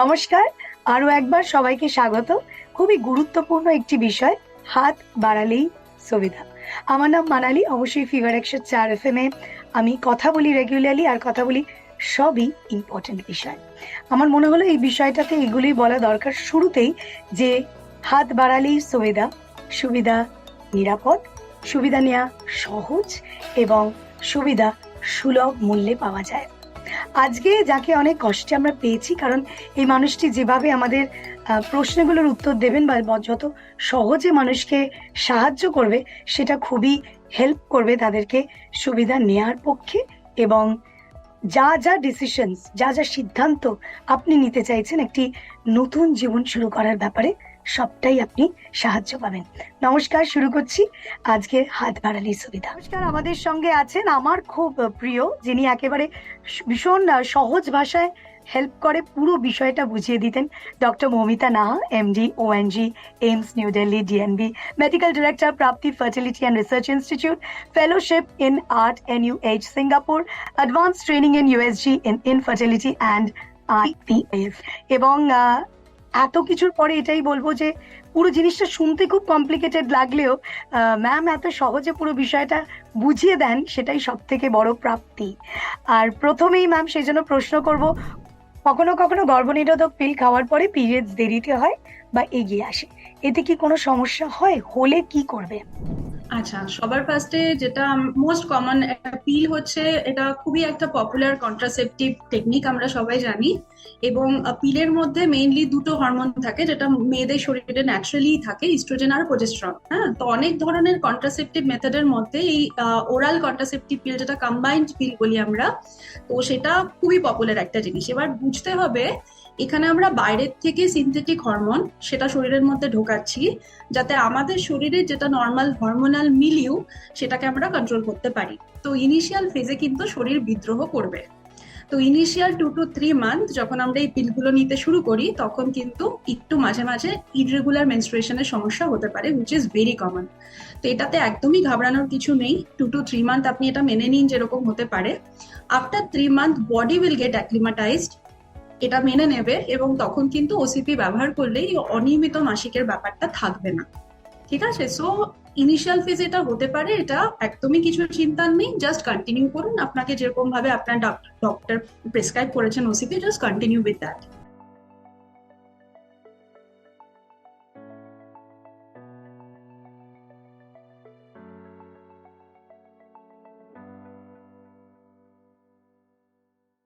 নমস্কার, আরও একবার সবাইকে স্বাগত। খুবই গুরুত্বপূর্ণ একটি বিষয়, হাত বাড়ালেই সুবিধা। আমার নাম মানালি, অবশ্যই ফিভার একশো চার এফ এম এ আমি কথা বলি রেগুলারলি আর কথা বলি সবই ইম্পর্টেন্ট বিষয়। আমার মনে হলো এই বিষয়টাতে এগুলি বলা দরকার শুরুতেই যে হাত বাড়ালেই সুবিধা সুবিধা নিরাপদ, সুবিধা নেওয়া সহজ এবং সুবিধা সুলভ মূল্যে পাওয়া যায়। আজকে যাকে অনেক কষ্টে আমরা পেয়েছি, কারণ এই মানুষটি যেভাবে আমাদের প্রশ্নগুলোর উত্তর দেবেন বা যত সহজে মানুষকে সাহায্য করবে, সেটা খুবই হেল্প করবে তাদেরকে সুবিধা নেয়ার পক্ষে এবং যা যা ডিসিশনস যা যা সিদ্ধান্ত আপনি নিতে চাইছেন একটি নতুন জীবন শুরু করার ব্যাপারে সবটাই আপনি সাহায্য পাবেন। নমস্কার, শুরু করছি আজকে হাত বাড়ালেই সুবিধা। নমস্কার, আমাদের সঙ্গে আছেন আমার খুব প্রিয়, যিনি একেবারে ভীষণ সহজ ভাষায় হেল্প করে পুরো বিষয়টা বুঝিয়ে দিতেন, doctor Moumita Naha MD O and G AIIMS new Delhi DNB medical director Prapti fertility and research institute fellowship in ART NUH Singapore advance training in USG in infertility and IVF এবং এত কিছুর পরে এটাই বলব যে পুরো জিনিসটা শুনতে খুব কমপ্লিকেটেড লাগলেও ম্যাম এত সহজে পুরো বিষয়টা বুঝিয়ে দেন, সেটাই সব থেকে বড় প্রাপ্তি। আর প্রথমেই ম্যাম সেই জন্য প্রশ্ন করব, কখনো কখনো গর্ভনিরোধক পিল খাওয়ার পরে পিরিয়ডস দেরিতে হয় বা এগিয়ে আসে। এতে কি কোনো সমস্যা হয়? হলে কি করবে? আচ্ছা সবার ফার্স্টে যেটা মোস্ট কমন পিল হচ্ছে, এটা খুবই একটা পপুলার কন্ট্রাসেপটিভ টেকনিক আমরা সবাই জানি। এবং পিলের মধ্যে মেইনলি দুটো হরমোন থাকে, যেটা মেয়েদের শরীরে ন্যাচারালি থাকে ইস্ট্রোজেন আর প্রোজেস্ট্রন হ্যাঁ? তো অনেক ধরনের কন্ট্রাসেপটিভ মেথডের মধ্যে এই ওরাল কন্ট্রাসেপটিভ পিল যেটা কম্বাইন্ড পিল বলি আমরা, তো সেটা খুবই পপুলার একটা জিনিস। এবার বুঝতে হবে এখানে আমরা বাইরের থেকে সিনথেটিক হরমোন সেটা শরীরের মধ্যে ঢোকাচ্ছি, যাতে আমাদের শরীরে যেটা নর্মাল হরমোনাল মিলিউ সেটাকে আমরা কন্ট্রোল করতে পারি। তো ইনিশিয়াল ফেজে কিন্তু শরীর বিদ্রোহ করবে। তো initial two two three month যখন আমরা এই পিলগুলো নিতে শুরু করি, তখন কিন্তু একটু মাঝে মাঝে ইরেগুলার মেনস্ট্রুয়েশনের সমস্যা হতে পারে উইচ ইজ ভেরি কমন তো এটাতে একদমই ঘাবড়ানোর কিছু নেই। টু টু থ্রি মান্থ আপনি এটা মেনে নিন যেরকম হতে পারে। After three month body will get acclimatised এটা মেনে নেবে এবং তখন কিন্তু ওসিপি ব্যবহার করলেই অনিয়মিত মাসিকের ব্যাপারটা থাকবে না। ঠিক আছে? সো ইনিশিয়াল ফেজ এটা হতে পারে, এটা একদমই কিছু চিন্তা নেই জাস্ট কন্টিনিউ করুন। আপনাকে যেরকম ভাবে আপনার ডক্টর প্রেসক্রাইব করেছেন OCP just continue with that